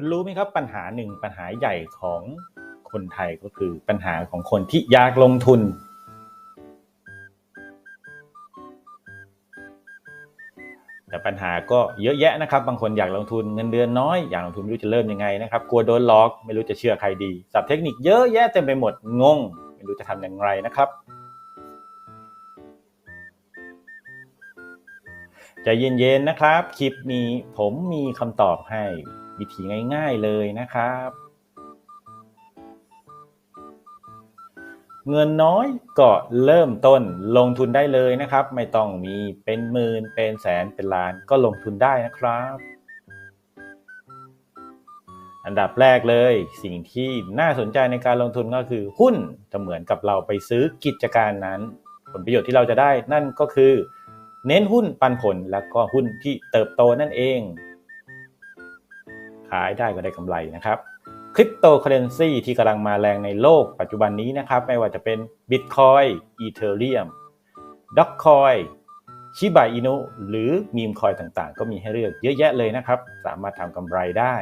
คุณรู้ไหมครับปัญหาหนึ่งปัญหาใหญ่ของคนไทยก็คือปัญหาของคนที่อยากลงทุน แต่ปัญหาก็เยอะแยะนะครับ บางคนอยากลงทุนเงินเดือนน้อยอยากลงทุนไม่รู้จะเริ่มยังไงนะครับกลัวโดนหลอกไม่รู้จะเชื่อใครดีสับเทคนิคเยอะแยะเต็มไปหมดงง ไม่รู้จะทำอย่างไรนะครับใจเย็นๆนะครับ คลิปนี้ผมมีคำตอบให้ วิธีง่ายๆเลยนะครับ เงินน้อยก็เริ่มต้นลงทุนได้เลยนะครับ ไม่ต้องมีเป็นหมื่นเป็นแสนเป็นล้านก็ลงทุนได้นะครับ อันดับแรกเลยสิ่งที่น่าสนใจในการลงทุนก็คือหุ้นจะเหมือนกับเราไปซื้อกิจการนั้น ผลประโยชน์ที่เราจะได้นั่นก็คือ เน้นหุ้นปันผลแล้วก็หุ้นที่เติบโตนั่นเอง ขายได้ก็ได้กำไรนะครับคริปโตเคอเรนซีที่กำลังมาแรงในโลกปัจจุบันนี้นะครับ ไม่ว่าจะเป็น Bitcoin Ethereum d o g c o i n ชิบ a อินุหรือมีมคอยต่างๆ ก็มีให้เลือกเยอะแยะเลยนะครับ สามารถทำกำไรได้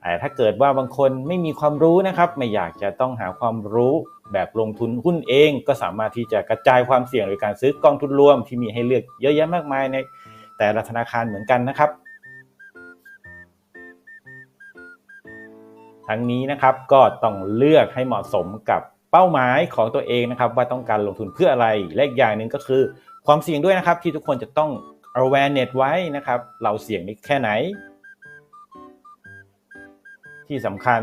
แต่ถ้าเกิดว่าบางคนไม่มีความรู้นะครับ ไม่อยากจะต้องหาความรู้แบบลงทุนหุ้นเองก็สามารถที่จะกระจายความเสี่ยงโดยการซื้อกองทุนรวมที่มีให้เลือกเยอะแยะมากมายในแต่ละธนาคารเหมือนกันนะครับ ทั้งนี้นะครับก็ต้องเลือกให้เหมาะสมกับเป้าหมายของตัวเองนะครับว่าต้องการลงทุนเพื่ออะไรและอีกอย่างหนึ่งก็คือ ความเสี่ยงด้วยนะครับที่ทุกคนจะต้อง awareness ไว้นะครับ เราเสี่ยงนี้แค่ไหน ที่สำคัญ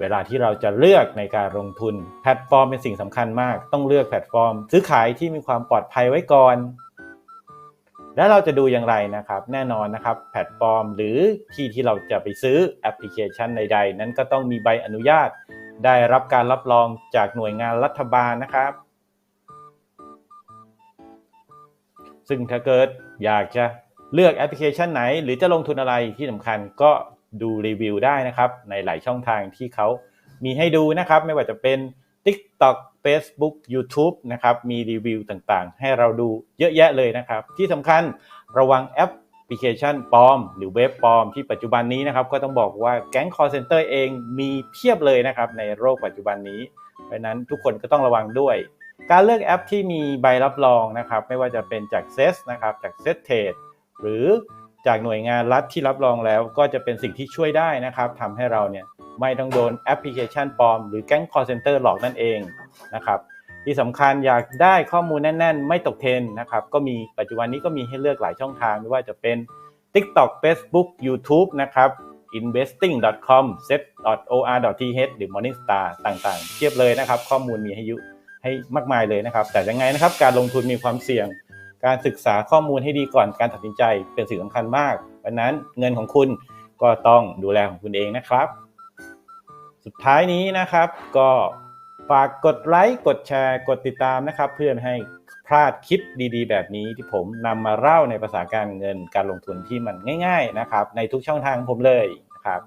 เวลาที่เราจะเลือกในการลงทุน แพลตฟอร์มเป็นสิ่งสำคัญมาก ต้องเลือกแพลตฟอร์ม ซื้อขายที่มีความปลอดภัยไว้ก่อน แล้วเราจะดูอย่างไรนะครับ แน่นอนนะครับ แพลตฟอร์ม หรือที่ที่เราจะไปซื้อแอปพลิเคชันใด ๆ นั้นก็ต้องมีใบอนุญาต ได้รับการรับรองจากหน่วยงานรัฐบาลนะครับ ซึ่งถ้าเกิดอยากจะเลือกแอปพลิเคชันไหน หรือจะลงทุนอะไรที่สำคัญก็ดูรีวิวได้นะครับ ในหลายช่องทางที่เขามีให้ดูนะครับ ไม่ว่าจะเป็น TikTok Facebook YouTube นะครับ มีรีวิวต่างๆ ให้เราดูเยอะแยะเลยนะครับ ที่สำคัญระวังแอปพลิเคชันปลอม หรือเว็บปลอมที่ปัจจุบันนี้นะครับ ก็ต้องบอกว่าแก๊ง call center เองมีเพียบเลยนะครับ ในโลกปัจจุบันนี้ เพราะนั้นทุกคนก็ต้องระวังด้วย การเลือกแอปที่มีใบรับรองนะครับ ไม่ว่าจะเป็นจาก CES นะครับ จาก c e t t a d หรือจากหน่วยงานรัฐที่รับรองแล้วก็จะเป็นสิ่งที่ช่วยได้นะครับทำให้เราเนี่ยไม่ต้องโดนแอปพลิเคชันปลอม หรือแก๊ง call center หลอกนั่นเอง นะครับ ที่สำคัญอยากได้ข้อมูลแน่น ๆ ไม่ตกเทรนนะครับ ก็มีปัจจุบันนี้ก็มีให้เลือกหลายช่องทาง ไม่ว่าจะเป็น TikTok Facebook YouTube นะครับ investing.com set.or.th หรือ Morningstar ต่างๆ เทียบเลยนะครับ ข้อมูลมีให้ยุให้มากมายเลยนะครับ แต่ยังไงนะครับ การลงทุนมีความเสี่ยง การศึกษาข้อมูลให้ดีก่อนการตัดสินใจเป็นสิ่งสำคัญมากเพราะนั้นเงินของคุณก็ต้องดูแลของคุณเองนะครับ สุดท้ายนี้นะครับก็ ฝากกดไลค์กดแชร์กดติดตามนะครับ เพื่อนให้พลาดคลิปดีๆ แบบนี้ที่ผมนำมาเล่าในภาษาการเงินการลงทุนที่มันง่าย ๆนะครับ ในทุกช่องทางผมเลยนะครับ